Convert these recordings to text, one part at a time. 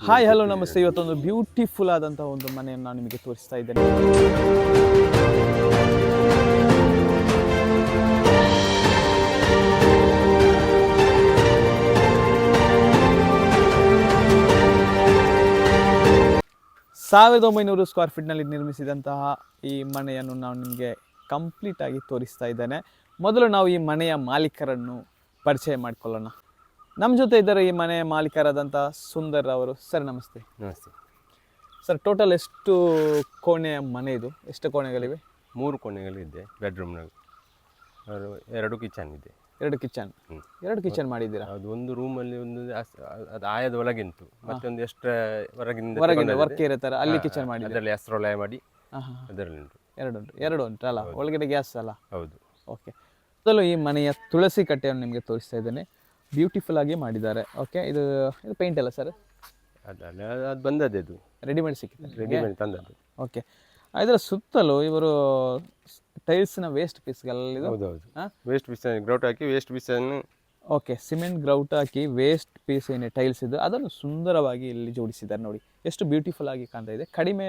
Hi hello ನಮಸ್ತೆ. ಇವತ್ತೊಂದು beautiful ಆದಂತಹ ಒಂದು ಮನೆಯನ್ನು ನಾನು ನಿಮಗೆ ತೋರಿಸ್ತಾ ಇದ್ದೇನೆ. ಸಾವಿರದ ಒಂಬೈನೂರು ಸ್ಕ್ವೇರ್ ಫೀಟ್ನಲ್ಲಿ ನಿರ್ಮಿಸಿದಂತಹ ಈ ಮನೆಯನ್ನು ನಾನು ನಿಮಗೆ ಕಂಪ್ಲೀಟ್ ಆಗಿ ತೋರಿಸ್ತಾ ಇದ್ದೇನೆ. ಮೊದಲು ನಾವು ಈ ಮನೆಯ ಮಾಲೀಕರನ್ನು ಪರಿಚಯ ಮಾಡಿಕೊಳ್ಳೋಣ. ನಮ್ಮ ಜೊತೆ ಇದ್ದಾರೆ ಈ ಮನೆ ಮಾಲೀಕರಾದಂಥ ಸುಂದರ್ ಅವರು. ಸರ್ ನಮಸ್ತೆ. ನಮಸ್ತೆ. ಸರ್ ಟೋಟಲ್ ಎಷ್ಟು ಕೋಣೆಯ ಮನೆ ಇದು? ಎಷ್ಟು ಕೋಣೆಗಳಿವೆ? ಮೂರು ಕೋಣೆಗಳಿದೆ ಬೆಡ್ರೂಮ್ನಾಗ ಎರಡು ಕಿಚನ್ ಇದೆ. ಎರಡು ಕಿಚನ್ ಎರಡು ಕಿಚನ್ ಮಾಡಿದ್ದೀರಾ? ಅದು ಒಂದು ರೂಮಲ್ಲಿ ಒಂದು ಅಸ್- ಅದು ಆಯದ ಒಳಗಿಂತು. ಮತ್ತೊಂದು ಎಕ್ಸ್ಟ್ರಾ ಹೊರಗಿಂದ ಹೊರಗಿನ ವರ್ಕ್ ಇರುತ್ತಾರೆ ಅಲ್ಲಿ ಕಿಚನ್ ಮಾಡಿ ಅದರಲ್ಲಿ ಹೆಸರೊಳಗೆ ಮಾಡಿ ಹಾಂ ಹಾಂ ಅದರಲ್ಲಿ ಉಂಟು. ಎರಡು ಉಂಟು ಎರಡು ಉಂಟು ಅಲ್ಲ? ಒಳಗಡೆ ಗ್ಯಾಸ್ ಅಲ್ಲ? ಹೌದು. ಓಕೆ ಮೊದಲು ಈ ಮನೆಯ ತುಳಸಿ ಕಟ್ಟೆಯನ್ನು ನಿಮಗೆ ತೋರಿಸ್ತಾ ಇದ್ದೇನೆ. ಬ್ಯೂಟಿಫುಲ್ ಆಗಿ ಮಾಡಿದ್ದಾರೆ. ಓಕೆ ಇದು ಇದು ಪೇಂಟ್ ಅಲ್ಲ ಸರ್ ಅದಲ್ಲ ಅದು ಬಂದದ್ದು ಇದು. ರೆಡಿಮೇಡ್ ಸಿಕ್ಕಿದೆ. ರೆಡಿಮೇಡ್ ತಂದದ್ದು. ಓಕೆ ಇದರ ಸುತ್ತಲೂ ಇವರು ಟೈಲ್ಸ್ನ ವೇಸ್ಟ್ ಪೀಸ್ಗಳಿದು ಹೌದು ಹೌದು ವೇಸ್ಟ್ ಪೀಸ್ ಗ್ರೌಟ್ ಹಾಕಿ ವೇಸ್ಟ್ ಪೀಸನ್ನು ಓಕೆ ಸಿಮೆಂಟ್ ಗ್ರೌಟ್ ಹಾಕಿ ವೇಸ್ಟ್ ಪೀಸ್ ಏನೇ ಟೈಲ್ಸ್ ಇದು ಅದನ್ನು ಸುಂದರವಾಗಿ ಇಲ್ಲಿ ಜೋಡಿಸಿದ್ದಾರೆ ನೋಡಿ. ಎಷ್ಟು ಬ್ಯೂಟಿಫುಲ್ ಆಗಿ ಕಾಣ್ತಾ ಇದೆ. ಕಡಿಮೆ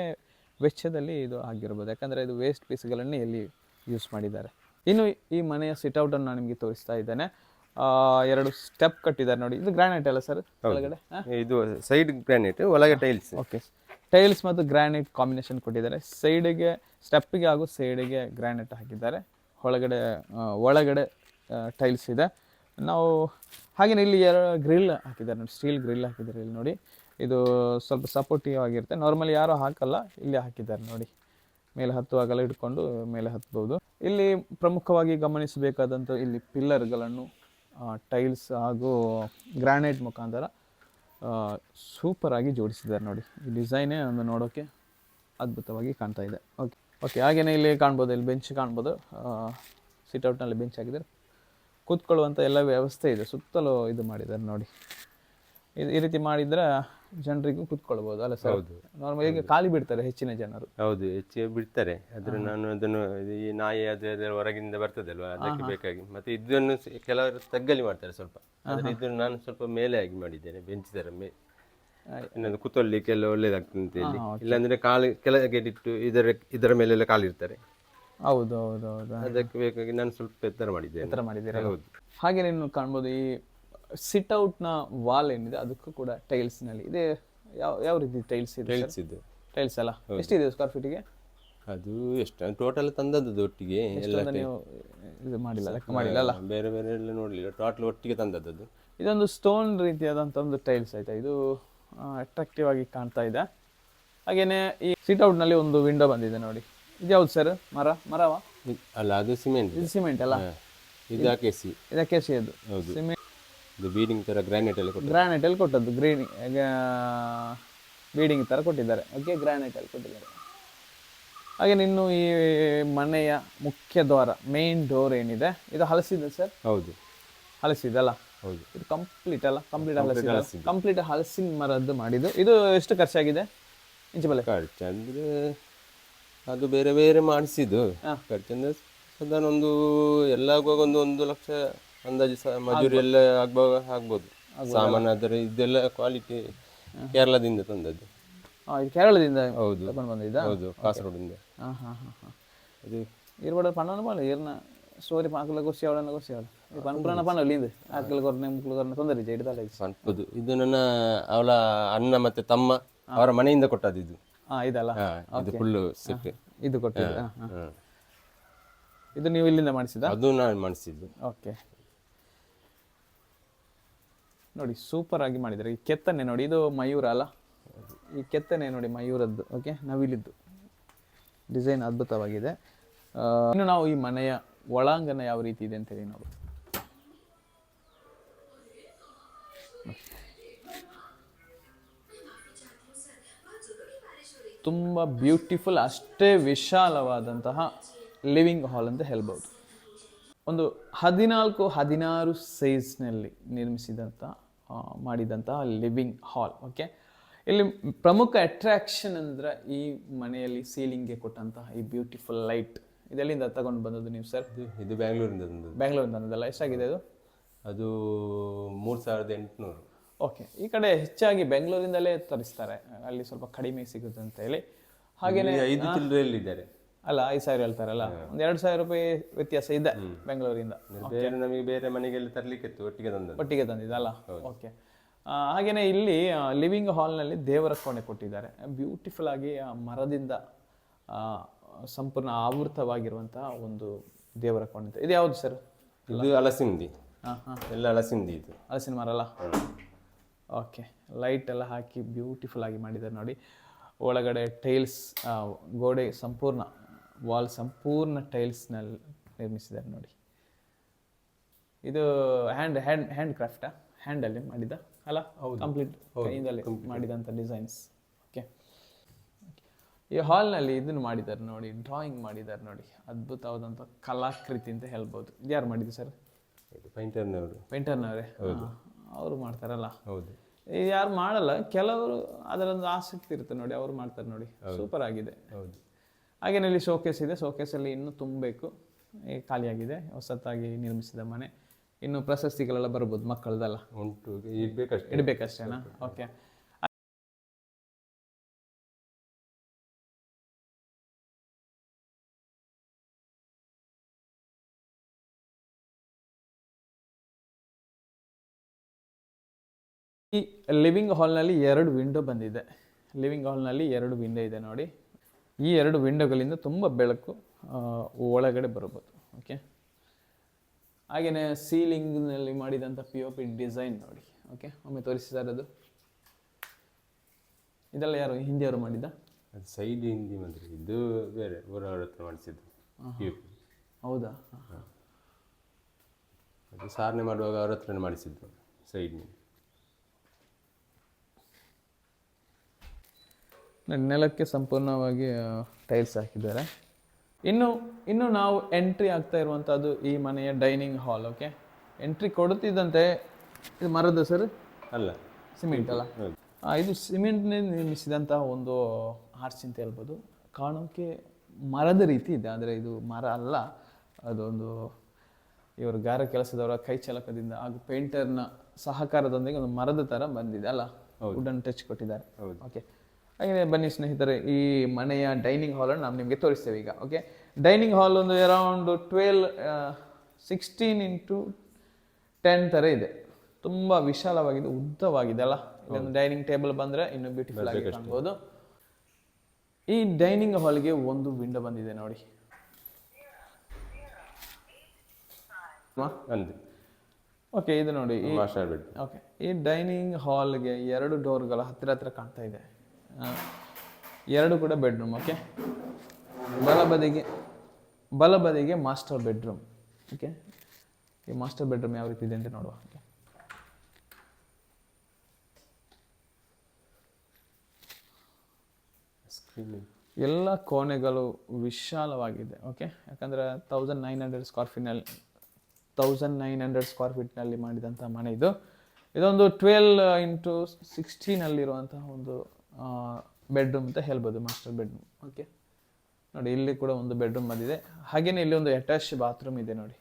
ವೆಚ್ಚದಲ್ಲಿ ಇದು ಆಗಿರ್ಬೋದು. ಯಾಕಂದರೆ ಇದು ವೇಸ್ಟ್ ಪೀಸ್ಗಳನ್ನೇ ಇಲ್ಲಿ ಯೂಸ್ ಮಾಡಿದ್ದಾರೆ. ಇನ್ನು ಈ ಮನೆಯ ಸಿಟ್ಔಟನ್ನು ನಾನು ನಿಮಗೆ ತೋರಿಸ್ತಾ ಇದ್ದೇನೆ. ಎರಡು ಸ್ಟೆಪ್ ಕಟ್ಟಿದ್ದಾರೆ ನೋಡಿ. ಇದು ಗ್ರಾನೈಟ್ ಅಲ್ಲ ಸರ್ ಒಳಗಡೆ ಇದು ಸೈಡ್ ಗ್ರಾನೈಟ್ ಒಳಗೆ ಟೈಲ್ಸ್ ಓಕೆ ಟೈಲ್ಸ್ ಮತ್ತು ಗ್ರಾನೈಟ್ ಕಾಂಬಿನೇಷನ್ ಕೊಟ್ಟಿದ್ದಾರೆ. ಸೈಡಿಗೆ ಸ್ಟೆಪ್ಗೆ ಹಾಗೂ ಸೈಡಿಗೆ ಗ್ರಾನೈಟ್ ಹಾಕಿದ್ದಾರೆ. ಒಳಗಡೆ ಒಳಗಡೆ ಟೈಲ್ಸ್ ಇದೆ. ನಾವು ಹಾಗೆಯೇ ಇಲ್ಲಿ ಎರಡು ಗ್ರಿಲ್ ಹಾಕಿದ್ದಾರೆ ನೋಡಿ. ಸ್ಟೀಲ್ ಗ್ರಿಲ್ ಹಾಕಿದ್ದಾರೆ ಇಲ್ಲಿ ನೋಡಿ. ಇದು ಸ್ವಲ್ಪ ಸಪೋರ್ಟಿವ್ ಆಗಿರುತ್ತೆ. ನಾರ್ಮಲಿ ಯಾರೂ ಹಾಕಲ್ಲ ಇಲ್ಲಿ ಹಾಕಿದ್ದಾರೆ ನೋಡಿ. ಮೇಲೆ ಹತ್ತುವಾಗಲ್ಲ ಇಟ್ಕೊಂಡು ಮೇಲೆ ಹತ್ಬೋದು. ಇಲ್ಲಿ ಪ್ರಮುಖವಾಗಿ ಗಮನಿಸಬೇಕಾದಂಥ ಇಲ್ಲಿ ಪಿಲ್ಲರ್ಗಳನ್ನು ಟೈಲ್ಸ್ ಹಾಗೂ ಗ್ರಾನೈಟ್ ಮುಖಾಂತರ ಸೂಪರಾಗಿ ಜೋಡಿಸಿದ್ದಾರೆ ನೋಡಿ. ಈ ಡಿಸೈನೇ ಒಂದು ನೋಡೋಕ್ಕೆ ಅದ್ಭುತವಾಗಿ ಕಾಣ್ತಾ ಇದೆ. ಓಕೆ ಓಕೆ ಹಾಗೆಯೇ ಇಲ್ಲಿ ಕಾಣ್ಬೋದು, ಇಲ್ಲಿ ಬೆಂಚ್ ಕಾಣ್ಬೋದು. ಸಿಟ್ಔಟ್ನಲ್ಲಿ ಬೆಂಚ್ ಹಾಕಿದ್ದಾರೆ. ಕೂತ್ಕೊಳ್ಳುವಂಥ ಎಲ್ಲ ವ್ಯವಸ್ಥೆ ಇದೆ. ಸುತ್ತಲೂ ಇದು ಮಾಡಿದ್ದಾರೆ ನೋಡಿ. ಇದು ಈ ರೀತಿ ಮಾಡಿದ್ರೆ ಜನರಿಗೂ ಕೂತ್ಕೊಳ್ಬೋದು ಅಲ್ಲ ಸರ್? ಹೌದು. ನಾರ್ಮಲ್ ಈಗ ಖಾಲಿ ಬಿಡ್ತಾರೆ ಹೆಚ್ಚಿನ ಜನರು. ಹೌದು ಹೆಚ್ಚು ಬಿಡ್ತಾರೆ. ಆದ್ರೆ ನಾನು ಅದನ್ನು ಈ ನಾಯಿ ಅದು ಅದರ ಹೊರಗಿಂದ ಬರ್ತದಲ್ವಾ ಅದಕ್ಕೆ ಬೇಕಾಗಿ. ಮತ್ತೆ ಇದನ್ನು ಸ- ಕೆಲವರು ತಗ್ಗಲಿ ಮಾಡ್ತಾರೆ ಸ್ವಲ್ಪ. ಆದ್ರೆ ಇದನ್ನು ನಾನು ಸ್ವಲ್ಪ ಮೇಲೆ ಆಗಿ ಮಾಡಿದ್ದೇನೆ ಬೆಂಚ್ ತರ ಮೇ ಇನ್ನೊಂದು ಕೂತ್ಕೊಳ್ಳಿಕ್ಕೆಲ್ಲ ಒಳ್ಳೇದಾಗ್ತದೆ ಅಂತ ಹೇಳಿ. ಇಲ್ಲಾಂದ್ರೆ ಕಾಲು ಕೆಳಗೆ ಇಟ್ಟು ಇದರ ಇದರ ಮೇಲೆಲ್ಲ ಕಾಲಿರ್ತಾರೆ ಹೌದು ಹೌದು ಹೌದು. ಅದಕ್ಕೆ ಬೇಕಾಗಿ ನಾನು ಸ್ವಲ್ಪ ಎತ್ತರ ಮಾಡಿದ್ದೇನೆ. ಎತ್ತರ ಮಾಡಿದ್ದೀರಾ? ಹೌದು. ಹಾಗೆ ನೀವು ಕಾಣ್ಬೋದು ಈ ಸಿಟ್ಔಟ್ನ ವಾಲ್ ಏನಿದೆ ಅದಕ್ಕೂ ಕೂಡ ಟೈಲ್ಸ್ನಲ್ಲಿ ಇದೆ ಯಾವ ಯಾವ ರೀತಿ ಟೈಲ್ಸ್ ಇದೆ ಟೈಲ್ಸ್ ಇದೆ. ಟೈಲ್ಸ್ ಅಲ್ಲ? ಎಷ್ಟಿದೆ ಸ್ಕ್ವೇರ್ ಫೀಟಿಗೆ ಅದು ಎಷ್ಟು ಟೋಟಲ್ ತಂದದ್ದು ಒಟ್ಟಿಗೆ ಎಲ್ಲ ನೀವು ಇದು ಮಾಡಿಲ್ಲ ಲೆಕ್ಕ ಮಾಡಿಲ್ಲ ಅಲ್ಲ? ಬೇರೆ ಬೇರೆ ಎಲ್ಲ ನೋಡಲಿಲ್ಲ. ಟೋಟಲ್ ಒಟ್ಟಿಗೆ ತಂದದ್ದು ಇದೊಂದು ಸ್ಟೋನ್ ರೀತಿಯಾದಂಥ ಒಂದು ಟೈಲ್ಸ್ ಆಯ್ತಾ? ಇದು ಅಟ್ರಾಕ್ಟಿವ್ ಆಗಿ ಕಾಣ್ತಾ ಇದೆ. ಹಾಗೇನೆ ಈ ಸಿಟ್ಔಟ್ನಲ್ಲಿ ಒಂದು ವಿಂಡೋ ಬಂದಿದೆ ನೋಡಿ. ಇದು ಯಾವ್ದು ಸರ್ ಮರ ಮರವಾ? ಅಲ್ಲ ಅದು ಸಿಮೆಂಟ್ ಇದು ಸಿಮೆಂಟ್ ಅಲ್ಲ? ಇದು ಇದ ಕೆ ಸಿ. ಅದು. ಸಿಮೆಂಟ್ ಇದು ಬೀಡಿಂಗ್ ತರ ಗ್ರಾನೈಟ್ ಎಲ್ಲ ಕೊಟ್ಟು ಗ್ರಾನೈಟ್ ಅಲ್ಲಿ ಕೊಟ್ಟದ್ದು ಗ್ರೀನ್ ಬೀಡಿಂಗ್ ಥರ ಕೊಟ್ಟಿದ್ದಾರೆ. ಓಕೆ ಗ್ರಾನೈಟ್ ಅಲ್ಲಿ ಕೊಟ್ಟಿದ್ದಾರೆ. ಹಾಗೆ ಇನ್ನು ಈ ಮನೆಯ ಮುಖ್ಯ ದ್ವಾರ ಮೇನ್ ಡೋರ್ ಏನಿದೆ ಇದು ಹಲಸಿದೆ ಸರ್ ಹೌದು. ಹಲಸಿದಲ್ಲ ಹೌದು. ಇದು ಕಂಪ್ಲೀಟ್ ಅಲ್ಲ? ಕಂಪ್ಲೀಟ್ ಹಲಸಿದೆ ಕಂಪ್ಲೀಟ್ ಹಲಸಿನ ಮರದ್ದು ಮಾಡಿದ್ದು. ಇದು ಎಷ್ಟು ಖರ್ಚಾಗಿದೆ ಇಂಚು ಬಲೆ? ಖರ್ಚು ಅಂದ್ರೆ ಅದು ಬೇರೆ ಬೇರೆ ಮಾಡಿಸಿದ್ದು. ಖರ್ಚಂದ್ರೆ ಸಾಧಾರಣ ಒಂದು ಎಲ್ಲ ಆಗುವಾಗ ಒಂದು ಒಂದು ಲಕ್ಷ ಅಂದಾಜು ಸ- ಮಜೂರಿ ಎಲ್ಲ ಆಗ್ಬೋದು. ಆಗ್ಬೋದು. ಸಾಮಾನು ಅದರ ಇದೆಲ್ಲ ಕ್ವಾಲಿಟಿ ಕೇರಳದಿಂದ ತಂದದ್ದು. ಹಾಂ ಇದು ಕೇರಳದಿಂದ ಹೌದು. ತಗೊಂಡು ಬಂದಿದ್ದ? ಹೌದು ಕಾಸರಗೋಡಿಂದ. ಹಾಂ ಹಾಂ ಹಾಂ ಹಾಂ. ಅದು ಪಣ್ಣನ ಬಾಳ ಏರ್ನ ಸ್ಟೋರಿ ಪಾಕಲ ಗೊಸಿ ಅವಳನ್ನ ಗೊಸಿ ಅವಳು. ಈ ಪನ್ ಪಣ್ಣ ಅಲ್ಲಿಂದ ಆಕಲ್ ಕೊರ್ನೆ ಮುಕ್ಳು ಕೊರ್ನೆ ತೊಂದರೆ ಇದೆ ಸಣ್ಣದು ಇದು ನನ್ನ ಅವಳ ಅಣ್ಣ ಮತ್ತೆ ತಮ್ಮ ಅವರ ಮನೆಯಿಂದ ಕೊಟ್ಟದ್ದು ಇದು. ಹಾಂ ಇದಲ್ಲ? ಇದು ಫುಲ್ಲು ಸೆಟ್ ಇದು ಕೊಟ್ಟಿದ್ದು. ಇದು ನೀವು ಇಲ್ಲಿಂದ ಮಾಡಿಸಿದ ಅದು ನಾನು ಮಾಡಿಸಿದ್ದು. ಓಕೆ ನೋಡಿ ಸೂಪರ್ ಆಗಿ ಮಾಡಿದ್ದಾರೆ. ಈ ಕೆತ್ತನೆ ನೋಡಿ, ಇದು ಮಯೂರ ಅಲ್ಲ? ಈ ಕೆತ್ತನೆ ನೋಡಿ, ಮಯೂರದ್ದು ಓಕೆ ನವಿಲಿದ್ದು ಡಿಸೈನ್ ಅದ್ಭುತವಾಗಿದೆ. ಇನ್ನು ನಾವು ಈ ಮನೆಯ ಒಳಾಂಗಣ ಯಾವ ರೀತಿ ಇದೆ ಅಂತ ಹೇಳಿ ನಾವು ತುಂಬ ಬ್ಯೂಟಿಫುಲ್ ಅಷ್ಟೇ ವಿಶಾಲವಾದಂತಹ ಲಿವಿಂಗ್ ಹಾಲ್ ಅಂತ ಹೇಳ್ಬೋದು. ಒಂದು ಹದಿನಾಲ್ಕು ಹದಿನಾರು ಸೈಜ್ನಲ್ಲಿ ನಿರ್ಮಿಸಿದಂಥ ಮಾಡಿದಂತಹ ಲಿವಿಂಗ್ ಹಾಲ್ ಓಕೆ? ಇಲ್ಲಿ ಪ್ರಮುಖ ಅಟ್ರಾಕ್ಷನ್ ಅಂದರೆ ಈ ಮನೆಯಲ್ಲಿ ಸೀಲಿಂಗ್ಗೆ ಕೊಟ್ಟಂತಹ ಈ ಬ್ಯೂಟಿಫುಲ್ ಲೈಟ್ ಇದೆಲ್ಲಿಂದ ತಗೊಂಡು ಬಂದದ್ದು ನೀವು ಸರ್ ಇದು ಬ್ಯಾಂಗ್ಳೂರಿಂದ ತಂದದ್ದು ಬ್ಯಾಂಗ್ಳೂರಿಂದ ತಂದದಲ್ಲ ಎಷ್ಟಾಗಿದೆ ಅದು? ಅದು ಮೂರು ಸಾವಿರದ ಎಂಟುನೂರು. ಓಕೆ ಈ ಕಡೆ ಹೆಚ್ಚಾಗಿ ಬೆಂಗಳೂರಿಂದಲೇ ತರಿಸ್ತಾರೆ. ಅಲ್ಲಿ ಸ್ವಲ್ಪ ಕಡಿಮೆ ಸಿಗುತ್ತೆ ಅಂತ ಹೇಳಿ. ಹಾಗೆಯೇ ಐದು ಚಿಲ್ಲರೆಯಲ್ಲಿ ಇದ್ದಾರೆ ಅಲ್ಲ ಐದು ಸಾವಿರ ಹೇಳ್ತಾರಲ್ಲ. ಒಂದು ಎರಡು ಸಾವಿರ ರೂಪಾಯಿ ವ್ಯತ್ಯಾಸ ಇದೆ ಬೆಂಗಳೂರಿಂದ. ಬೇರೆ ನಮಗೆ ಬೇರೆ ಮನೆಗೆಲ್ಲ ತರ್ಲಿಕ್ಕೆ ಇತ್ತು ಒಟ್ಟಿಗೆ ತಂದದ್ದು ಒಟ್ಟಿಗೆ ತಂದಿದ್ದಲ್ಲ ಓಕೆ ಹಾಗೇನೆ ಇಲ್ಲಿ ಲಿವಿಂಗ್ ಹಾಲ್ನಲ್ಲಿ ದೇವರ ಕೋಣೆ ಕೊಟ್ಟಿದ್ದಾರೆ. ಬ್ಯೂಟಿಫುಲ್ ಆಗಿ ಆ ಮರದಿಂದ ಸಂಪೂರ್ಣ ಆವೃತವಾಗಿರುವಂತಹ ಒಂದು ದೇವರ ಕೋಣೆ. ಇದು. ಯಾವುದು ಸರ್ ಇದು ಅಲಸಿಂದಿ ಎಲ್ಲ ಹಲಸಿಂದಿ ಇದು. ಹಲಸಿನ ಮರ ಅಲ್ಲ? ಓಕೆ ಲೈಟ್ ಎಲ್ಲ ಹಾಕಿ ಬ್ಯೂಟಿಫುಲ್ ಆಗಿ ಮಾಡಿದ್ದಾರೆ ನೋಡಿ. ಒಳಗಡೆ ಟೈಲ್ಸ್ ಗೋಡೆ ಸಂಪೂರ್ಣ ವಾಲ್ ಸಂಪೂರ್ಣ ಟೈಲ್ಸ್ನಲ್ಲಿ ನಿರ್ಮಿಸಿದ್ದಾರೆ ನೋಡಿ. ಇದು ಹ್ಯಾಂಡ್ ಹ್ಯಾಂಡ್ ಹ್ಯಾಂಡ್ ಕ್ರಾಫ್ಟಾ ಹ್ಯಾಂಡಲ್ಲಿ ಮಾಡಿದ? ಅಲ್ಲ? ಕಂಪ್ಲೀಟ್ ಕೈಯಿಂದಲೇ ಮಾಡಿದಂಥ ಡಿಸೈನ್ಸ್ ಓಕೆ ಈ ಹಾಲ್ನಲ್ಲಿ ಇದನ್ನು ಮಾಡಿದ್ದಾರೆ ನೋಡಿ ಡ್ರಾಯಿಂಗ್ ಮಾಡಿದ್ದಾರೆ ನೋಡಿ. ಅದ್ಭುತವಾದಂಥ ಕಲಾಕೃತಿ ಅಂತ ಹೇಳ್ಬೋದು. ಇದು ಯಾರು ಮಾಡಿದ್ದು ಸರ್? ಪೈಂಟರ್ನವರು ಪೇಂಟರ್ನವರೇ ಅವರು ಮಾಡ್ತಾರಲ್ಲ? ಹೌದು. ಯಾರು ಮಾಡಲ್ಲ ಕೆಲವರು ಅದರೊಂದು ಆಸಕ್ತಿ ಇರುತ್ತೆ ನೋಡಿ ಅವರು ಮಾಡ್ತಾರೆ ನೋಡಿ. ಸೂಪರ್ ಆಗಿದೆ. ಹೌದು. ಹಾಗೇನೆ ಇಲ್ಲಿ ಶೋಕೇಸ್ ಇದೆ. ಶೋಕೇಸಲ್ಲಿ ಇನ್ನೂ ತುಂಬಬೇಕು. ಖಾಲಿಯಾಗಿದೆ. ಹೊಸತಾಗಿ ನಿರ್ಮಿಸಿದ ಮನೆ. ಇನ್ನು ಪ್ರಶಸ್ತಿಗಳೆಲ್ಲ ಬರ್ಬೋದು ಮಕ್ಕಳದೆಲ್ಲ. ಉಂಟು. ಇಡಬೇಕಷ್ಟೇ. ಇಡಬೇಕಷ್ಟೇನಾ? ಓಕೆ ಈ ಲಿವಿಂಗ್ ಹಾಲ್ನಲ್ಲಿ ಎರಡು ವಿಂಡೋ ಬಂದಿದೆ. ಲಿವಿಂಗ್ ಹಾಲ್ನಲ್ಲಿ ಎರಡು ವಿಂಡೋ ಇದೆ ನೋಡಿ. ಈ ಎರಡು ವಿಂಡೋಗಳಿಂದ ತುಂಬ ಬೆಳಕು ಒಳಗಡೆ ಬರ್ಬೋದು ಓಕೆ ಹಾಗೆಯೇ ಸೀಲಿಂಗ್ನಲ್ಲಿ ಮಾಡಿದಂಥ ಪಿ ಒ ಪಿ ಡಿಸೈನ್ ನೋಡಿ. ಓಕೆ ಒಮ್ಮೆ ಸರ್ ಅದು. ಇದೆಲ್ಲ ಯಾರು? ಹಿಂದಿಯವರು ಮಾಡಿದ್ದ? ಅದು ಸೈಡ್ ಹಿಂದಿ ಮಾತ್ರ. ಇದು ಬೇರೆ ಊರವ್ರ ಹತ್ರ ಮಾಡಿಸಿದ್ದು. ಹೌದಾ? ಅದು ಸಾರಣೆ ಮಾಡುವಾಗ ಅವ್ರ ಹತ್ರನೇ ಮಾಡಿಸಿದ್ದು. ಸೈಡ್ ನೆಲಕ್ಕೆ ಸಂಪೂರ್ಣವಾಗಿ ಟೈಲ್ಸ್ ಹಾಕಿದ್ದಾರೆ. ಇನ್ನು ಇನ್ನು ನಾವು ಎಂಟ್ರಿ ಆಗ್ತಾ ಇರುವಂಥದ್ದು ಈ ಮನೆಯ ಡೈನಿಂಗ್ ಹಾಲ್ ಓಕೆ ಎಂಟ್ರಿ ಕೊಡುತ್ತಿದ್ದಂತೆ ಇದು ಮರದ ಸರ್? ಅಲ್ಲ. ಸಿಮೆಂಟ್ ಅಲ್ಲ? ಇದು ಸಿಮೆಂಟ್ನಿಂದ ನಿರ್ಮಿಸಿದಂತಹ ಒಂದು ಆರ್ಚ್ ಅಂತ ಹೇಳ್ಬೋದು. ಕಾಣೋಕೆ ಮರದ ರೀತಿ ಇದೆ ಆದರೆ ಇದು ಮರ ಅಲ್ಲ. ಅದೊಂದು ಇವರು ಗಾರ ಕೆಲಸದವರ ಕೈ ಚಲಕದಿಂದ ಹಾಗೂ ಪೇಂಟರ್ನ ಸಹಕಾರದೊಂದಿಗೆ ಒಂದು ಮರದ ಥರ ಬಂದಿದೆ ಅಲ್ಲ? ವುಡನ್ ಟಚ್ ಕೊಟ್ಟಿದ್ದಾರೆ. ಓಕೆ ಹಾಗೆ ಬನ್ನಿ ಸ್ನೇಹಿತರೆ ಈ ಮನೆಯ ಡೈನಿಂಗ್ ಹಾಲನ್ನು ನಾವು ನಿಮಗೆ ತೋರಿಸ್ತೇವೆ ಈಗ ಓಕೆ ಡೈನಿಂಗ್ ಹಾಲ್ ಒಂದು around twelve sixteen into ten ಥರ ಇದೆ. ತುಂಬ ವಿಶಾಲವಾಗಿದೆ ಉದ್ದವಾಗಿದೆ ಅಲ್ಲ? ಇಲ್ಲೊಂದು ಡೈನಿಂಗ್ ಟೇಬಲ್ ಬಂದರೆ ಇನ್ನೂ ಬ್ಯೂಟಿಫುಲ್ ಆಗಿ ಕಾಣ್ಬೋದು. ಈ ಡೈನಿಂಗ್ ಹಾಲ್ಗೆ ಒಂದು ವಿಂಡೋ ಬಂದಿದೆ ನೋಡಿ. ಓಕೆ ಇದು ನೋಡಿ ಈ ಓಕೆ ಈ ಡೈನಿಂಗ್ ಹಾಲ್ಗೆ ಎರಡು ಡೋರ್ಗಳ ಹತ್ತಿರ ಹತ್ತಿರ ಕಾಣ್ತಾ ಇದೆ. ಎರಡು ಕೂಡ ಬೆಡ್ರೂಮ್ ಓಕೆ ಬಲಬದಿಗೆ ಬಲಬದಿಗೆ ಮಾಸ್ಟರ್ ಬೆಡ್ರೂಮ್ ಓಕೆ ಈ ಮಾಸ್ಟರ್ ಬೆಡ್ರೂಮ್ ಯಾವ ರೀತಿ ಇದೆ ಅಂತ ನೋಡುವ ಓಕೆ ಎಲ್ಲ ಕೋಣೆಗಳು ವಿಶಾಲವಾಗಿದೆ ಓಕೆ ಯಾಕಂದರೆ ತೌಸಂಡ್ ನೈನ್ ಹಂಡ್ರೆಡ್ ಸ್ಕ್ವೇರ್ ಫೀಟ್ನಲ್ಲಿ ತೌಸಂಡ್ ನೈನ್ ಹಂಡ್ರೆಡ್ ಸ್ಕ್ವೇರ್ ಫೀಟ್ನಲ್ಲಿ ಮಾಡಿದಂಥ ಮನೆ ಇದು. ಇದೊಂದು ಟ್ವೆಲ್ ಇಂಟು ಸಿಕ್ಸ್ಟೀನಲ್ಲಿರುವಂತಹ ಒಂದು ಬೆಡ್ರೂಮ್ ಅಂತ ಹೇಳ್ಬೋದು ಮಾಸ್ಟರ್ ಬೆಡ್ರೂಮ್ ಓಕೆ ನೋಡಿ, ಇಲ್ಲಿ ಕೂಡ ಒಂದು ಬೆಡ್ರೂಮ್ ಬಂದಿದೆ. ಹಾಗೆಯೇ ಇಲ್ಲಿ ಒಂದು ಅಟ್ಯಾಚ್ ಬಾತ್ರೂಮ್ ಇದೆ ನೋಡಿ.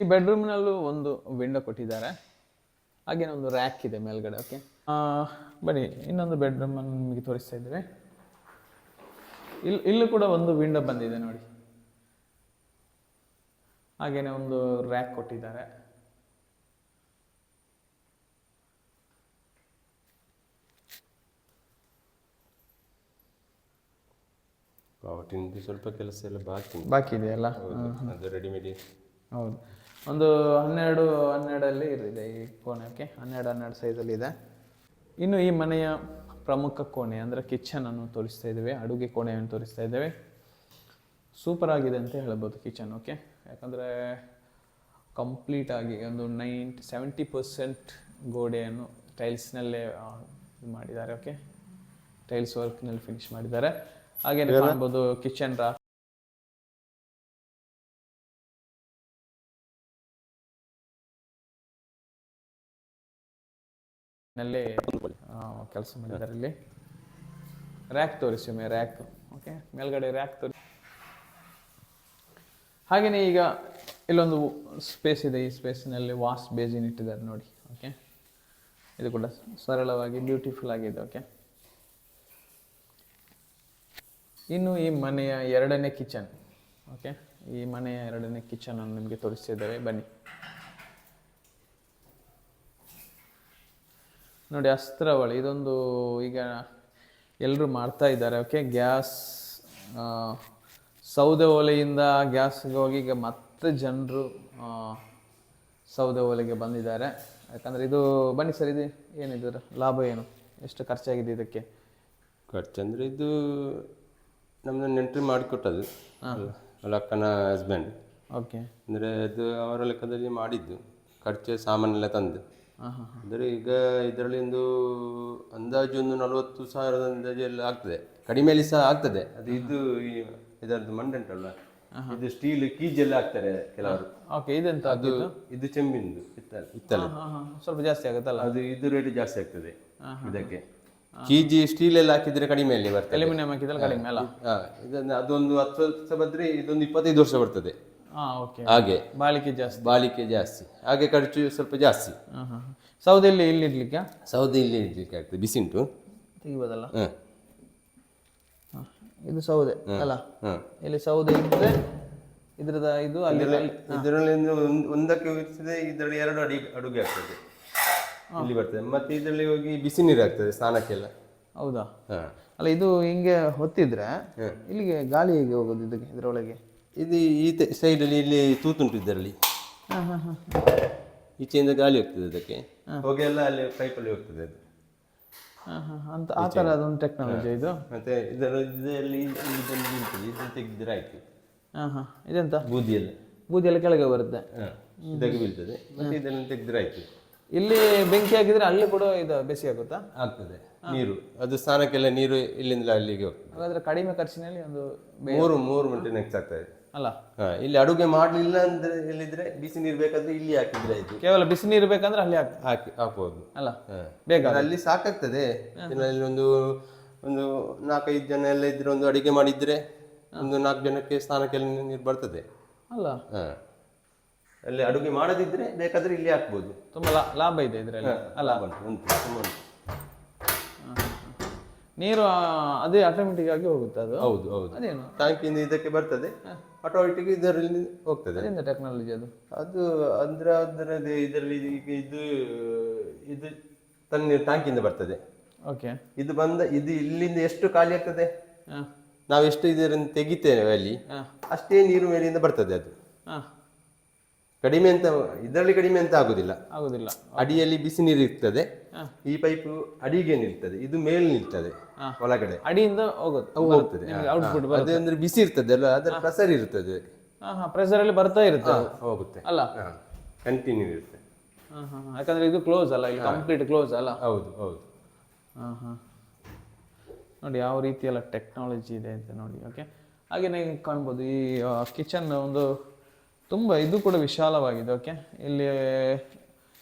ಈ ಬೆಡ್ರೂಮ್ನಲ್ಲೂ ಒಂದು ವಿಂಡೋ ಕೊಟ್ಟಿದ್ದಾರೆ. ಹಾಗೇನೆ ಒಂದು ರ್ಯಾಕ್ ಇದೆ ಮೇಲ್ಗಡೆ ಓಕೆ ಬನ್ನಿ, ಇನ್ನೊಂದು ಬೆಡ್ರೂಮ್ ನಿಮಗೆ ತೋರಿಸ್ತಾ ಇದ್ದೇವೆ. ಇಲ್ಲಿ ಇಲ್ಲೂ ಕೂಡ ಒಂದು ವಿಂಡೋ ಬಂದಿದೆ ನೋಡಿ. ಹಾಗೇನೆ ಒಂದು ರ್ಯಾಕ್ ಕೊಟ್ಟಿದ್ದಾರೆ. ಸ್ವಲ್ಪ ಕೆಲಸ ಎಲ್ಲ ಬಾಕಿ ಬಾಕಿ ಇದೆಯಲ್ಲ ರೆಡಿಮೇಡ್ ಹೌದು ಒಂದು ಹನ್ನೆರಡು ಹನ್ನೆರಡಲ್ಲಿ ಇದೆ ಈ ಫೋನ್ ಓಕೆ ಹನ್ನೆರಡು ಹನ್ನೆರಡು ಸೈಜಲ್ಲಿ ಇದೆ. ಇನ್ನು ಈ ಮನೆಯ ಪ್ರಮುಖ ಕೋಣೆ ಅಂದರೆ ಕಿಚನ್ ಅನ್ನು ತೋರಿಸ್ತಾ ಇದ್ದೇವೆ ಅಡುಗೆ ಕೋಣೆಯನ್ನು ತೋರಿಸ್ತಾ ಇದ್ದೇವೆ. ಸೂಪರ್ ಆಗಿದೆ ಅಂತ ಹೇಳ್ಬೋದು ಕಿಚನ್ ಓಕೆ ಯಾಕಂದರೆ ಕಂಪ್ಲೀಟ್ ಆಗಿ ಒಂದು ನೈಂಟಿ ಸೆವೆಂಟಿ ಪರ್ಸೆಂಟ್ ಗೋಡೆಯನ್ನು ಟೈಲ್ಸ್ನಲ್ಲೇ ಇದು ಮಾಡಿದ್ದಾರೆ ಓಕೆ ಟೈಲ್ಸ್ ವರ್ಕ್ನಲ್ಲಿ ಫಿನಿಶ್ ಮಾಡಿದ್ದಾರೆ. ಹಾಗೆ ಕಾಣ್ಬೋದು ಕಿಚನ್ ರಾ ನಲ್ಲೇ ಕೆಲಸ ಮಾಡಿದ್ದಾರೆ ಇಲ್ಲಿ ರ್ಯಾಕ್ ತೋರಿಸಿ ಮೇ ರ್ಯಾಕ್ ಓಕೆ ಮೇಲ್ಗಡೆ ರ್ಯಾಕ್ ತೋರಿಸಿ ಹಾಗೆಯೇ ಈಗ ಇಲ್ಲೊಂದು ಸ್ಪೇಸ್ ಇದೆ, ಈ ಸ್ಪೇಸಿನಲ್ಲಿ ವಾಶ್ ಬೇಸಿನ್ ಇಟ್ಟಿದ್ದಾರೆ ನೋಡಿ ಓಕೆ ಇದು ಕೂಡ ಸರಳವಾಗಿ ಬ್ಯೂಟಿಫುಲ್ ಆಗಿದೆ ಓಕೆ ಇನ್ನು ಈ ಮನೆಯ ಎರಡನೇ ಕಿಚನ್ ಓಕೆ ಈ ಮನೆಯ ಎರಡನೇ ಕಿಚನ್ ಅನ್ನು ನಿಮಗೆ ತೋರಿಸ್ತಿದ್ದಾರೆ ಬನ್ನಿ. ನೋಡಿ ಅಸ್ತ್ರವಳಿ ಇದೊಂದು ಈಗ ಎಲ್ಲರೂ ಮಾಡ್ತಾ ಇದ್ದಾರೆ. ಓಕೆ ಗ್ಯಾಸ್ ಸೌದೆ ಒಲೆಯಿಂದ ಗ್ಯಾಸ್ಗೆ ಹೋಗಿ ಈಗ ಮತ್ತೆ ಜನರು ಸೌದೆ ಒಲೆಗೆ ಬಂದಿದ್ದಾರೆ. ಯಾಕಂದರೆ ಇದು ಬನ್ನಿ ಸರ್ ಇದು ಏನಿದ್ರ ಲಾಭ ಏನು? ಎಷ್ಟು ಖರ್ಚಾಗಿದೆ ಇದಕ್ಕೆ? ಖರ್ಚಂದ್ರೆ ಇದು ನಮ್ಮದು ನೆಂಟ್ರಿ ಮಾಡಿಕೊಟ್ಟದು ಅವಳ ಅಕ್ಕನ ಹಸ್ಬೆಂಡ್ ಓಕೆ ಅಂದರೆ ಅದು ಅವರ ಲೆಕ್ಕದಲ್ಲಿ ಮಾಡಿದ್ದು. ಖರ್ಚು ಸಾಮಾನೆಲ್ಲ ತಂದು. ಅಂದರೆ ಈಗ ಇದರಲ್ಲಿ ಒಂದು ಅಂದಾಜು ಒಂದು ನಲವತ್ತು ಸಾವಿರದ ಅಂದಾಜು ಎಲ್ಲ ಆಗ್ತದೆ. ಕಡಿಮೆಯಲ್ಲಿ ಸಹ ಆಗ್ತದೆ. ಅದು ಇದು ಇದರದ್ದು ಮಂಡಂಟಲ್ಲ? ಇದು ಸ್ಟೀಲ್ ಕೀಜೆಲ್ಲ ಹಾಕ್ತಾರೆ ಕೆಲವರು. ಓಕೆ ಇದೆಂತ ಅದು ಇದು ಚೆಂಬಿಂದು ಇತ್ತಲ್ಲ ಇತ್ತಲ್ಲ ಸ್ವಲ್ಪ ಜಾಸ್ತಿ ಆಗುತ್ತಲ್ಲ? ಅದು ಇದು ರೇಟ್ ಜಾಸ್ತಿ ಆಗ್ತದೆ ಇದಕ್ಕೆ. ಕೆಜಿ ಸ್ಟೀಲ್ ಎಲ್ಲ ಹಾಕಿದ್ರೆ ಕಡಿಮೆಯಲ್ಲಿ ಬರ್ತದೆ. ಅಲ್ಯೂಮಿನಿಯಂ ಹಾಕಿದ್ರೆ ಕಡಿಮೆ ಅಲ್ಲ? ಇದನ್ನ ಅದೊಂದು ಹತ್ತು ವರ್ಷ ಬಂದ್ರೆ ಇದೊಂದು ಇಪ್ಪತ್ತೈದು ವರ್ಷ ಬರ್ತದೆ. ಹಾಗೆ. ಬಾಳಿಕೆ ಜಾಸ್ತಿ. ಬಾಳಿಕೆ ಜಾಸ್ತಿ. ಹಾಗೆ ಖರ್ಚು ಸ್ವಲ್ಪ ಜಾಸ್ತಿ. ಸೌದೆ ಸೌದೆಯಲ್ಲಿ ಇಲ್ಲಿ ಇಡ್ಲಿಕ್ಕೆ? ಸೌದೆ ಇಲ್ಲಿ ಇಡ್ಲಿಕ್ಕೆ ಆಗ್ತದೆ ಬಿಸಿಂಟು. ತೆಗಿಬೋದಲ್ಲ? ಹ. ಹಾಂ ಇದು ಸೌದೆ ಅಲ್ಲ? ಇಲ್ಲಿ ಸೌದೆ ಇದ್ರೆ ಇದ್ರದ ಇದು ಅಲ್ಲಿ ಇದರಲ್ಲಿ ಒಂದು ಒಂದ್- ಒಂದಕ್ಕೆ ಹೋಗ್ತದೆ ಇದರಲ್ಲಿ ಎರಡು ಅಡಿ ಅಡುಗೆ ಆಗ್ತದೆ. ಇಲ್ಲಿ ಬರ್ತದೆ. ಮತ್ತೆ ಇದರಲ್ಲಿ ಹೋಗಿ ಬಿಸಿ ನೀರು ಆಗ್ತದೆ ಸ್ನಾನಕ್ಕೆಲ್ಲ. ಹೌದಾ? ಹಾ. ಅಲ್ಲ ಇದು ಹಿಂಗೆ ಹೊತ್ತಿದ್ರೆ ಇಲ್ಲಿಗೆ ಗಾಳಿ ಹೇಗೆ ಹೋಗೋದು ಇದಕ್ಕೆ ಇದರೊಳಗೆ? ಇದು ಈ ಸೈಡಲ್ಲಿ ಇಲ್ಲಿ ತೂತುಂಟು ಇದರಲ್ಲಿ. ಹಾಂ ಹಾಂ ಹಾಂ ಈಚೆಯಿಂದ ಗಾಳಿ ಹೋಗ್ತದೆ ಅದಕ್ಕೆ. ಹೊಗೆ ಎಲ್ಲ ಅಲ್ಲಿ ಪೈಪಲ್ಲಿ ಹೋಗ್ತದೆ ಅದು. ಹಾಂ ಹಾಂ ಅಂತ ಆ ಥರ ಒಂದು ಟೆಕ್ನಾಲಜಿ ಇದು? ಮತ್ತೆ ಇದರ ಇದರಲ್ಲಿ ಇದನ್ನು ನಿಂತಿದೆ ಇದನ್ನು ತೆಗೆದ್ರೆ ಆಯ್ತು. ಹಾಂ ಹಾಂ. ಇದೆಂತ? ಬೂದಿ ಎಲ್ಲ ಬೂದಿ ಕೆಳಗೆ ಬರುತ್ತೆ. ಹಾ, ಇದಕ್ಕೆ ಬೀಳ್ತದೆ. ಮತ್ತೆ ಇದನ್ನು ತೆಗೆದ್ರೆ ಆಯ್ತು. ಇಲ್ಲಿ ಬೆಂಕಿ ಹಾಕಿದ್ರೆ ಅಲ್ಲಿ ಕೂಡ ಇದು ಬಿಸಿ ಆಗುತ್ತಾ? ಆಗ್ತದೆ. ನೀರು. ಅದು ಸ್ನಾನಕ್ಕೆಲ್ಲ ನೀರು ಇಲ್ಲಿಂದ ಅಲ್ಲಿಗೆ ಹೋಗ್ತದೆ. ಹಾಗಾದ್ರೆ ಕಡಿಮೆ ಖರ್ಚಿನಲ್ಲಿ ಒಂದು ಮೂರು ಮೂರು ಗಂಟೆ ನೆಕ್ಸ್ಟ್ ಆಗ್ತದೆ ಅಲ್ಲ? ಹಾ ಇಲ್ಲಿ ಅಡುಗೆ ಮಾಡಲಿಲ್ಲ ಅಂದ್ರೆ ಇಲ್ಲಿದ್ರೆ ಬಿಸಿ ನೀರು ಬೇಕಾದ್ರೆ ಇಲ್ಲಿ ಹಾಕಿದ್ರೆ ಆಯ್ತು. ಕೇವಲ ಬಿಸಿ ನೀರು ಬೇಕಂದ್ರೆ ಅಲ್ಲಿ ಹಾಕಿ ಹಾಕಿ ಹಾಕ್ಬೋದು. ಅಲ್ಲ. ಬೇಗ ಅಲ್ಲಿ ಸಾಕಾಗ್ತದೆ. ಅಲ್ಲಿ ಒಂದು ಒಂದು ನಾಲ್ಕೈದು ಜನ ಎಲ್ಲ ಇದ್ರೆ ಒಂದು ಅಡಿಗೆ ಮಾಡಿದ್ರೆ ಒಂದು ನಾಲ್ಕು ಜನಕ್ಕೆ ಸ್ನಾನಕ್ಕೆ ನೀರು ಬರ್ತದೆ. ಅಲ್ಲ? ಹಾ. ಅಲ್ಲಿ ಅಡುಗೆ ಮಾಡದಿದ್ರೆ ಬೇಕಾದ್ರೆ ಇಲ್ಲಿ ಹಾಕ್ಬೋದು. ತುಂಬಾ ಲಾಭ ಇದೆ ಇದರಲ್ಲಿ. ಅಲ್ಲ? ಉಂಟು ತುಂಬ ಉಂಟು. ನೀರು ಅದೇ ಆಟೋಮೆಟಿಕ್ ಆಗಿ ಹೋಗುತ್ತೆ ಅದು. ಹೌದು ಹೌದು. ಅದೇನು? ಟ್ಯಾಂಕಿಂದ ಇದಕ್ಕೆ ಬರ್ತದೆ. ಆಟೋಮೆಟಿಕ್ ಇದರಲ್ಲಿ ಹೋಗ್ತದೆ. ಅದರಿಂದ ಟೆಕ್ನಾಲಜಿ ಅದು. ಅದು ಅಂದ್ರೆ ಅದರದ್ದು ಇದರಲ್ಲಿ ಈಗ ಇದು ಇದು ತಣ್ಣೀರು ಟ್ಯಾಂಕಿಂದ ಬರ್ತದೆ. ಓಕೆ ಇದು ಬಂದ ಇದು ಇಲ್ಲಿಂದ ಎಷ್ಟು ಖಾಲಿ ಆಗ್ತದೆ? ನಾವು ಎಷ್ಟು ಇದರಿಂದ ತೆಗಿತೇವೆ ಅಲ್ಲಿ ಅಷ್ಟೇ ನೀರು ಮೇಲಿಂದ ಬರ್ತದೆ ಅದು. ಹಾಂ. ಕಡಿಮೆ ಅಂತ ಇದರಲ್ಲಿ ಕಡಿಮೆ ಅಂತ ಆಗುದಿಲ್ಲ. ಆಗುದಿಲ್ಲ. ಅಡಿಯಲ್ಲಿ ಬಿಸಿ ನೀರು ಇರ್ತದೆ ಈ ಪೈಪ್ ಅಡಿಗೆ ನಿಲ್ತದೆ ಇದು ಮೇಲೆ ನಿಲ್ತದೆ. ಒಳಗಡೆ. ಅಡಿಯಿಂದ ಹೋಗುತ್ತೆ ಅದೇ ಅಂದ್ರೆ ಬಿಸಿ ಇರ್ತದೆ ಅಲ್ಲ ಅದರ ಪ್ರೆಸರ್ ಇರ್ತದೆ. ಪ್ರೆಸರ್ ಅಲ್ಲಿ ಬರ್ತಾ ಇರುತ್ತೆ ಹೋಗುತ್ತೆ. ಅಲ್ಲ? ಕಂಟಿನ್ಯೂ ಇರುತ್ತೆ. ಯಾಕಂದ್ರೆ ಇದು ಕ್ಲೋಸ್ ಅಲ್ಲ ಇಲ್ಲಿ ಕಂಪ್ಲೀಟ್ ಕ್ಲೋಸ್ ಅಲ್ಲ? ಹೌದು ಹೌದು. ಹಾಂ ಹಾಂ. ನೋಡಿ ಯಾವ ರೀತಿಯೆಲ್ಲ ಟೆಕ್ನಾಲಜಿ ಇದೆ ಅಂತ ನೋಡಿ ಓಕೆ ಹಾಗೆ ನೀವು ಕಾಣ್ಬೋದು ಈ ಕಿಚನ್ ಒಂದು ತುಂಬ ಇದು ಕೂಡ ವಿಶಾಲವಾಗಿದೆ ಓಕೆ ಇಲ್ಲಿ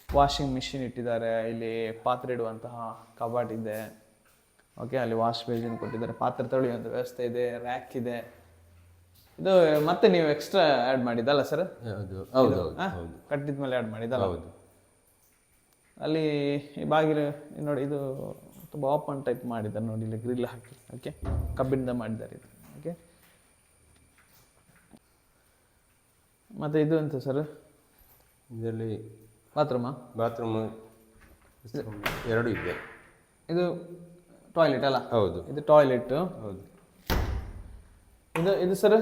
ವಾಷಿಂಗ್ ಮಿಷಿನ್ ಇಟ್ಟಿದ್ದಾರೆ ಇಲ್ಲಿ ಪಾತ್ರೆ ಇಡುವಂತಹ ಕಬಾಟ್ ಇದೆ ಓಕೆ ಅಲ್ಲಿ ವಾಶ್ ಬೇಸಿನ್ ಕೊಟ್ಟಿದ್ದಾರೆ ಪಾತ್ರೆ ತೊಳೆಯುವಂಥ ವ್ಯವಸ್ಥೆ ಇದೆ ರ್ಯಾಕ್ ಇದೆ. ಇದು ಮತ್ತೆ ನೀವು ಎಕ್ಸ್ಟ್ರಾ ಆ್ಯಡ್ ಮಾಡಿದ್ದಲ್ಲ ಸರ್ ಹೌದು ಹೌದು ಕಟ್ಟಿದ ಮೇಲೆ ಆ್ಯಡ್ ಮಾಡಿದ್ದಲ್ಲ? ಹೌದು. ಅಲ್ಲಿ ಈ ಬಾಗಿಲು ನೋಡಿ ಇದು ತುಂಬ ಓಪನ್ ಟೈಪ್ ಮಾಡಿದ್ದಾರೆ ನೋಡಿ ಇಲ್ಲಿ ಗ್ರಿಲ್ ಹಾಕಿ ಓಕೆ ಕಬ್ಬಿಣದ ಮಾಡಿದ್ದಾರೆ ಇದು ಓಕೆ ಮತ್ತೆ ಇದು ಎಂತ ಸರ್ ಇದರಲ್ಲಿ ಬಾತ್ರೂಮಾ ಬಾತ್ರೂಮ್ ಎರಡು ಇದೆ. ಇದು ಟಾಯ್ಲೆಟ್ ಅಲ್ಲ? ಹೌದು. ಇದು ಟಾಯ್ಲೆಟ್ ಹೌದು. ಇದು ಇದು ಸರ್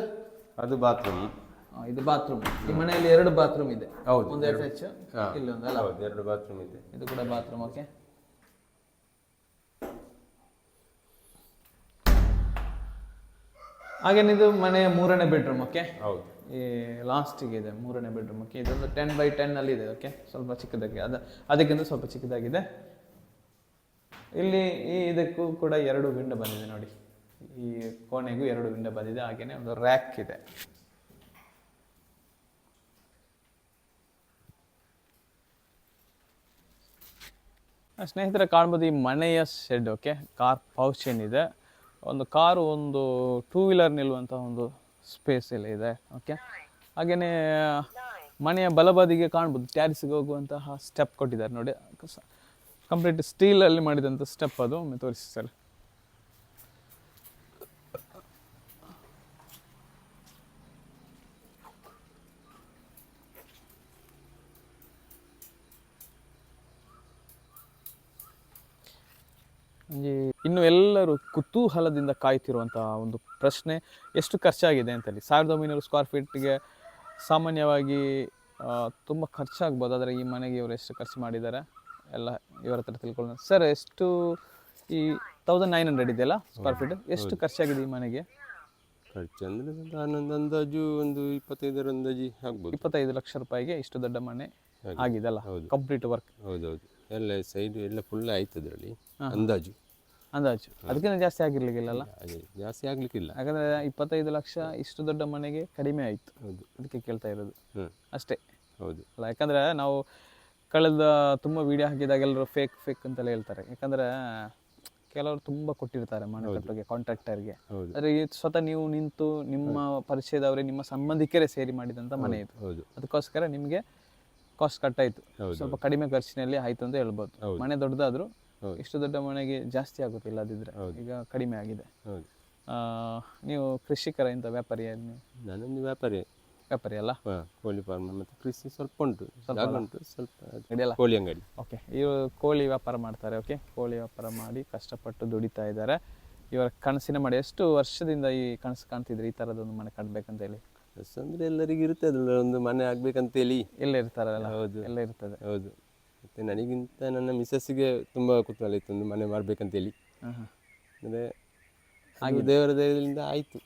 ಅದು ಬಾತ್ರೂಮ್ ಇದು ಬಾತ್ರೂಮ್ ಈ ಮನೆಯಲ್ಲಿ ಎರಡು ಬಾತ್ರೂಮ್ ಇದೆ. ಹೌದು ಒಂದು ಎಚ್ ಇಲ್ಲೊಂದು ಅಲ್ಲ? ಹೌದು ಎರಡು ಬಾತ್ರೂಮ್ ಇದೆ. ಇದು ಕೂಡ ಬಾತ್ರೂಮ್ ಓಕೆ ಹಾಗೇನಿದು ಮನೆಯ ಮೂರನೇ ಬೆಡ್ರೂಮ್ ಓಕೆ ಹೌದು. ಈ ಲಾಸ್ಟಿಗೆ ಇದೆ, ಮೂರನೇ ಬೆಡ್ರೂಮಕ್ಕೆ ಇದೊಂದು ಟೆನ್ ಬೈ ಟೆನ್ ಅಲ್ಲಿ ಇದೆ ಓಕೆ ಸ್ವಲ್ಪ ಚಿಕ್ಕದಾಗಿ. ಅದು, ಅದಕ್ಕಿಂತ ಸ್ವಲ್ಪ ಚಿಕ್ಕದಾಗಿದೆ. ಇಲ್ಲಿ ಈ ಇದಕ್ಕೂ ಕೂಡ ಎರಡು ವಿಂಡೋ ಬಂದಿದೆ ನೋಡಿ. ಈ ಕೋಣೆಗೂ ಎರಡು ವಿಂಡೋ ಬಂದಿದೆ, ಹಾಗೇನೆ ಒಂದು ರ್ಯಾಕ್ ಇದೆ. ಸ್ನೇಹಿತರೆ, ಕಾಣ್ಬೋದು ಈ ಮನೆಯ ಶೆಡ್ ಓಕೆ ಕಾರ್ ಪೌಚ್ ಏನಿದೆ. ಒಂದು ಕಾರು ಒಂದು ಟೂ ವೀಲರ್ ನಿಲ್ಲುವಂಥ ಒಂದು ಸ್ಪೇಸ್ ಎಲ್ಲ ಇದೆ ಓಕೆ ಹಾಗೆಯೇ ಮನೆಯ ಬಲಬದಿಗೆ ಕಾಣ್ಬೋದು. ಟ್ಯಾರಿಸ್ಗೆ ಹೋಗುವಂತಹ ಸ್ಟೆಪ್ ಕೊಟ್ಟಿದ್ದಾರೆ ನೋಡಿ. ಕಂಪ್ಲೀಟ್ ಸ್ಟೀಲಲ್ಲಿ ಮಾಡಿದಂಥ ಸ್ಟೆಪ್ ಅದು. ಒಮ್ಮೆ ತೋರಿಸಿ ಸರ್. ಈ ಇನ್ನು ಎಲ್ಲರೂ ಕುತೂಹಲದಿಂದ ಕಾಯ್ತಿರುವಂತಹ ಒಂದು ಪ್ರಶ್ನೆ ಎಷ್ಟು ಖರ್ಚಾಗಿದೆ ಅಂತೇಳಿ. ಸಾವಿರದ ಒಂಬೈನೂರು ಸ್ಕ್ವೇರ್ ಫೀಟ್ಗೆ ಸಾಮಾನ್ಯವಾಗಿ ತುಂಬ ಖರ್ಚಾಗ್ಬೋದು. ಆದರೆ ಈ ಮನೆಗೆ ಇವರು ಎಷ್ಟು ಖರ್ಚು ಮಾಡಿದ್ದಾರೆ? ಎಲ್ಲ ಇವರ ಹತ್ರ ತಿಳ್ಕೊಳ್ಳೋಣ. ಸರ್ ಎಷ್ಟು ಈ ತೌಸಂಡ್ ನೈನ್ ಹಂಡ್ರೆಡ್ ಇದೆಯಲ್ಲ ಸ್ಕ್ವೇರ್ ಫೀಟ್ ಎಷ್ಟು ಖರ್ಚಾಗಿದೆ ಈ ಮನೆಗೆ? ಖರ್ಚು ಅಂದರೆ ನಾನೊಂದು ಅಂದಾಜು ಒಂದು ಇಪ್ಪತ್ತೈದರ ಅಂದಾಜು ಆಗ್ಬೋದು. ಇಪ್ಪತ್ತೈದು ಲಕ್ಷ ರೂಪಾಯಿಗೆ ಇಷ್ಟು ದೊಡ್ಡ ಮನೆ ಆಗಿದೆಲ್ಲ ಹೌದು. ಕಂಪ್ಲೀಟ್ ವರ್ಕ್ ಹೌದೌದು. ಎಲ್ಲ ಸೈಡ್ ಎಲ್ಲ ಫುಲ್ ಆಯ್ತು ಅದರಲ್ಲಿ ಅಂದಾಜು. ಅಂದಾಜು. ಅದಕ್ಕಿಂತ ಜಾಸ್ತಿ ಆಗಿರ್ಲಿಕ್ಕಿಲ್ಲಲ್ಲ? ಹಾಗೆ ಜಾಸ್ತಿ ಆಗ್ಲಿಕ್ಕಿಲ್ಲ. ಯಾಕಂದ್ರೆ ಇಪ್ಪತ್ತೈದು ಲಕ್ಷ ಇಷ್ಟು ದೊಡ್ಡ ಮನೆಗೆ ಕಡಿಮೆ ಆಯ್ತು. ಹೌದು. ಅದಕ್ಕೆ ಕೇಳ್ತಾ ಇರೋದು. ಅಷ್ಟೇ. ಹೌದು. ಅಲ್ಲ ಯಾಕಂದ್ರೆ ನಾವು ಕಳೆದ ತುಂಬ ವಿಡಿಯೋ ಹಾಕಿದಾಗ ಎಲ್ಲರೂ ಫೇಕ್ ಫೇಕ್ ಅಂತೆಲ್ಲ ಹೇಳ್ತಾರೆ. ಯಾಕಂದ್ರೆ ಕೆಲವರು ತುಂಬ ಕೊಟ್ಟಿರ್ತಾರೆ ಮನೆ ಕಟ್ಟೋಗೆ ಕಾಂಟ್ರಾಕ್ಟರ್ಗೆ ಹೌದು. ಆದರೆ ಸ್ವತಃ ನೀವು ನಿಂತು ನಿಮ್ಮ ಪರಿಚಯದವರೇ ನಿಮ್ಮ ಸಂಬಂಧಿಕರೇ ಸೇರಿ ಮಾಡಿದಂಥ ಮನೆ ಇದು. ಹೌದು. ಅದಕ್ಕೋಸ್ಕರ ನಿಮಗೆ ಕಾಸ್ಟ್ ಕಟ್ ಹೌದು. ಸ್ವಲ್ಪ ಕಡಿಮೆ ಖರ್ಚಿನಲ್ಲಿ ಆಯ್ತು ಅಂತ ಹೇಳ್ಬೋದು. ಮನೆ ದೊಡ್ಡದಾದ್ರೂ. ಇಷ್ಟು ದೊಡ್ಡ ಮನೆಗೆ ಜಾಸ್ತಿ ಆಗುತ್ತಿಲ್ಲ ಅದಿದ್ರೆ. ಈಗ ಕಡಿಮೆ ಆಗಿದೆ. ನೀವು ಕೃಷಿಕರ ಇಂಥ ವ್ಯಾಪಾರಿ ನೀವು ನಾನೊಂದು ವ್ಯಾಪಾರಿ. ವ್ಯಾಪಾರಿ ಅಲ್ಲ? ಕೋಳಿ ಫಾರ್ಮ್ ಮತ್ತು ಕೃಷಿ ಸ್ವಲ್ಪ ಉಂಟು. ಸ್ವಲ್ಪ ಉಂಟು? ಸ್ವಲ್ಪ ಕೋಳಿ ಅಂಗಡಿ. ಓಕೆ ಇವರು ಕೋಳಿ ವ್ಯಾಪಾರ ಮಾಡ್ತಾರೆ ಓಕೆ ಕೋಳಿ ವ್ಯಾಪಾರ ಮಾಡಿ ಕಷ್ಟಪಟ್ಟು ದುಡಿತಾ ಇದ್ದಾರೆ. ಇವರ ಕನಸಿನ ಮಾಡಿ ಎಷ್ಟು ವರ್ಷದಿಂದ ಈ ಕನಸು ಕಾಣ್ತಿದ್ರಿ? ಈ ಥರದೊಂದು ಮನೆ ಕಟ್ಟಬೇಕಂತ ಹೇಳಿ. ಕನಸು ಅಂದರೆ ಎಲ್ಲರಿಗೂ ಇರುತ್ತೆ ಅದರಲ್ಲಿ ಒಂದು ಮನೆ ಆಗ್ಬೇಕಂತೇಳಿ ಎಲ್ಲ ಇರ್ತಾರಲ್ಲ? ಹೌದು. ಎಲ್ಲ ಇರ್ತದೆ. ಹೌದು. ಮತ್ತು ನನಗಿಂತ ನನ್ನ ಮಿಸ್ಸಸ್ಸಿಗೆ ತುಂಬ ಕುತೂಹಲ ಇತ್ತು ಒಂದು ಮನೆ ಮಾಡಬೇಕಂತೇಳಿ ಅಂದರೆ ಹಾಗೆ. ದೇವರ ದೇವರಿಂದ ಆಯಿತು.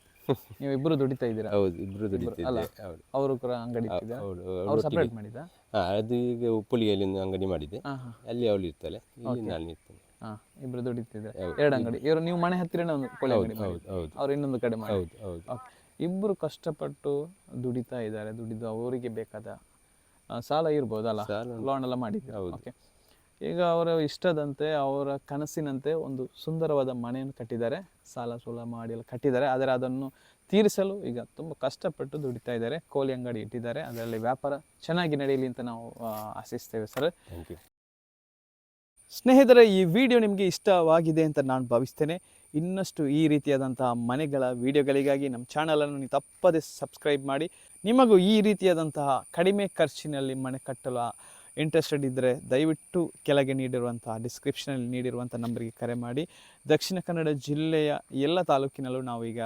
ನೀವು ಇಬ್ಬರು ದುಡಿತಾ ಇದ್ದೀರಾ? ಹೌದು ಇಬ್ಬರು ದುಡಿತಿದ್ದೆ ಹೌದು. ಅವರು ಕೂಡ ಅಂಗಡಿ ಹೌದು ಅವ್ರು ಸಪ್ರೇಟ್ ಮಾಡಿದ್ದ ಹಾಂ ಅದು ಈಗ ಉಪ್ಪುಳಿಯಲ್ಲಿ ಒಂದು ಅಂಗಡಿ ಮಾಡಿದೆ ಅಲ್ಲಿ ಅವಳು ಇರ್ತಾಳೆ ಇಲ್ಲಿ ನಾನು ಇರ್ತೇನೆ. ಹಾಂ ಇಬ್ಬರು ದುಡಿತಿದ್ದಾರೆ? ಎರಡು ಅಂಗಡಿ. ಇವರು ನೀವು ಮನೆ ಹತ್ತಿರನೇ ಒಂದು ಕೋಳಿ ಅಂಗಡಿ ಹೌದು ಹೌದು ಅವ್ರು ಇನ್ನೊಂದು ಕಡೆ ಮಾಡಿ ಹೌದು ಹೌದು. ಇಬ್ಬರು ಕಷ್ಟಪಟ್ಟು ದುಡಿತಾ ಇದ್ದಾರೆ ದುಡಿದು ಅವರಿಗೆ ಬೇಕಾದ ಸಾಲ ಇರ್ಬೋದಲ್ಲ? ಅಲ್ಲ ಲೋನ್ ಎಲ್ಲ ಮಾಡಿದ್ರು ಓಕೆ ಈಗ ಅವರ ಇಷ್ಟದಂತೆ ಅವರ ಕನಸಿನಂತೆ ಒಂದು ಸುಂದರವಾದ ಮನೆಯನ್ನು ಕಟ್ಟಿದ್ದಾರೆ. ಸಾಲ ಸೂಲ ಮಾಡಿ ಎಲ್ಲ ಕಟ್ಟಿದ್ದಾರೆ. ಆದರೆ ಅದನ್ನು ತೀರಿಸಲು ಈಗ ತುಂಬ ಕಷ್ಟಪಟ್ಟು ದುಡಿತಾ ಇದ್ದಾರೆ. ಕೋಲಿ ಅಂಗಡಿ ಇಟ್ಟಿದ್ದಾರೆ. ಅದರಲ್ಲಿ ವ್ಯಾಪಾರ ಚೆನ್ನಾಗಿ ನಡೆಯಲಿ ಅಂತ ನಾವು ಆಶಿಸ್ತೇವೆ ಸರ್. ಥ್ಯಾಂಕ್ ಯು ಸ್ನೇಹಿತರೆ ಈ ವಿಡಿಯೋ ನಿಮಗೆ ಇಷ್ಟವಾಗಿದೆ ಅಂತ ನಾನು ಭಾವಿಸ್ತೇನೆ. ಇನ್ನಷ್ಟು ಈ ರೀತಿಯಾದಂತಹ ಮನೆಗಳ ವಿಡಿಯೋಗಳಿಗಾಗಿ ನಮ್ಮ ಚಾನಲನ್ನು ನೀವು ತಪ್ಪದೆ ಸಬ್ಸ್ಕ್ರೈಬ್ ಮಾಡಿ. ನಿಮಗೂ ಈ ರೀತಿಯಾದಂತಹ ಕಡಿಮೆ ಖರ್ಚಿನಲ್ಲಿ ಮನೆ ಕಟ್ಟಲು ಇಂಟ್ರೆಸ್ಟೆಡ್ ಇದ್ದರೆ ದಯವಿಟ್ಟು ಕೆಳಗೆ ನೀಡಿರುವಂತಹ ಡಿಸ್ಕ್ರಿಪ್ಷನಲ್ಲಿ ನೀಡಿರುವಂಥ ನಂಬರಿಗೆ ಕರೆ ಮಾಡಿ. ದಕ್ಷಿಣ ಕನ್ನಡ ಜಿಲ್ಲೆಯ ಎಲ್ಲ ತಾಲೂಕಿನಲ್ಲೂ ನಾವೀಗ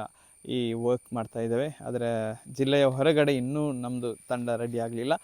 ಈ ವರ್ಕ್ ಮಾಡ್ತಾ ಇದ್ದೇವೆ. ಆದರೆ ಜಿಲ್ಲೆಯ ಹೊರಗಡೆ ಇನ್ನೂ ನಮ್ಮದು ತಂಡ ರೆಡಿ ಆಗಲಿಲ್ಲ.